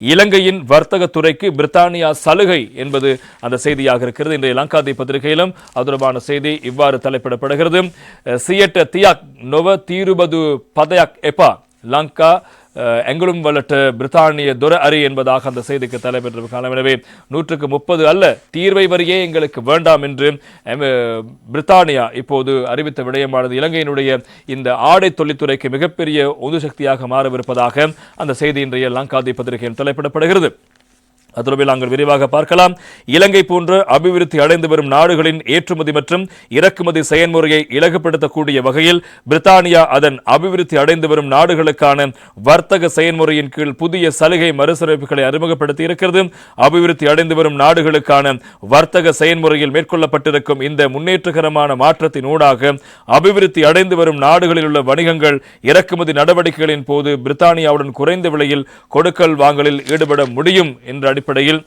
இலங்கையின் வர்த்தகத்துறைக்கு பிரித்தானியா சலுகை என்பது அந்த செய்தியாக இருக்கிறது. இன்றைய லங்காதி பத்திரிகையிலும் அதுரமான தொடர்பான செய்தி இவ்வாறு தலைப்பிடப்படுகிறது. சியட்ட தியாக் நொவ தீருபது பதயாக் எப்பா லங்கா எங்களும் வல்லட்ட பிரித்தானிய துர அரி என்பதாக அந்த செய்திக்கு தலைப்பெற்ற காலம் எனவே நூற்றுக்கு முப்பது அல்ல தீர்வை வரியே எங்களுக்கு வேண்டாம் என்று பிரித்தானியா இப்போது அறிவித்த விடயமானது இலங்கையினுடைய இந்த ஆடை தொழில்துறைக்கு மிகப்பெரிய உந்து சக்தியாக மாறவிருப்பதாக அந்த செய்தி இன்றைய லங்காதி பத்திரிகையில் தலைப்பிடப்படுகிறது. தொடர்பில் நாங்கள் விரிவாக பார்க்கலாம். இலங்கை போன்ற அபிவிருத்தி அடைந்து வரும் நாடுகளின் ஏற்றுமதி மற்றும் இறக்குமதி செயல்முறையை இலகுப்படுத்தக்கூடிய வகையில் பிரித்தானியா அதன் அபிவிருத்தி அடைந்து வரும் நாடுகளுக்கான வர்த்தக செயல்முறையின் கீழ் புதிய சலுகை மறுசீரமைப்புகளை அறிமுகப்படுத்தி இருக்கிறது. அபிவிருத்தி அடைந்து வரும் நாடுகளுக்கான வர்த்தக செயல்முறையில் மேற்கொள்ளப்பட்டிருக்கும் இந்த முன்னேற்றகரமான மாற்றத்தின் ஊடாக அபிவிருத்தி அடைந்து வரும் நாடுகளில் உள்ள வணிகங்கள் இறக்குமதி நடவடிக்கைகளின் போது பிரித்தானியாவுடன் குறைந்த விலையில் கொடுக்கல் வாங்கலில் ஈடுபட முடியும் என்ற அடிப்படையில் அடிப்படையில்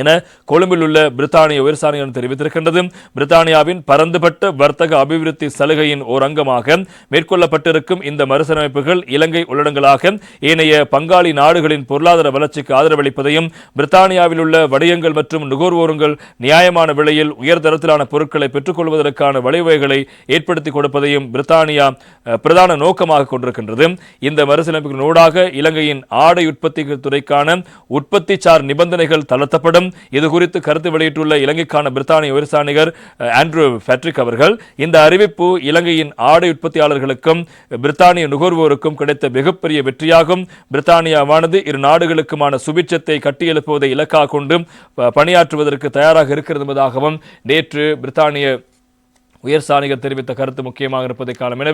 என கொழும்பில் உள்ள பிரித்தானிய உயர்சாணியம் தெரிவித்திருக்கின்றது. பிரித்தானியாவின் பரந்துபட்ட வர்த்தக அபிவிருத்தி சலுகையின் ஓர் அங்கமாக மேற்கொள்ளப்பட்டிருக்கும் இந்த மறுசீரமைப்புகள் இலங்கை உள்ளடங்களாக ஏனைய பங்காளி நாடுகளின் பொருளாதார வளர்ச்சிக்கு ஆதரவளிப்பதையும் பிரித்தானியாவில் உள்ள வணிகங்கள் மற்றும் நுகர்வோருங்கள் நியாயமான விலையில் உயர்தரத்திலான பொருட்களை பெற்றுக்கொள்வதற்கான வழிவகைகளை ஏற்படுத்தி கொடுப்பதையும் பிரித்தானியா பிரதான நோக்கமாக கொண்டிருக்கின்றது. இந்த மறுசீரமைப்புகளின் ஊடாக இலங்கையின் ஆடை உற்பத்தி துறைக்கான உற்பத்தி சார் நிபந்தனைகள் தளர்த்தப்படும். இது குறித்து கருத்து வெளியிட்டுள்ள இலங்கைக்கான பிரித்தானிய உயர்சாணிகர் ஆண்ட்ரூ பேட்ரிக் அவர்கள் இந்த அறிவிப்பு இலங்கையின் ஆடை உற்பத்தியாளர்களுக்கும் பிரித்தானிய நுகர்வோருக்கும் கிடைத்த மிகப்பெரிய வெற்றியாகும். பிரித்தானியாவானது இரு நாடுகளுக்குமான சுபிட்சத்தை கட்டியெழுப்புவதை இலக்காக கொண்டு பணியாற்றுவதற்கு தயாராக இருக்கிறது என்பதாகவும் நேற்று பிரித்தானிய உயர்சாணிகர் தெரிவித்த கருத்து முக்கியமாக இருப்பதை காலம்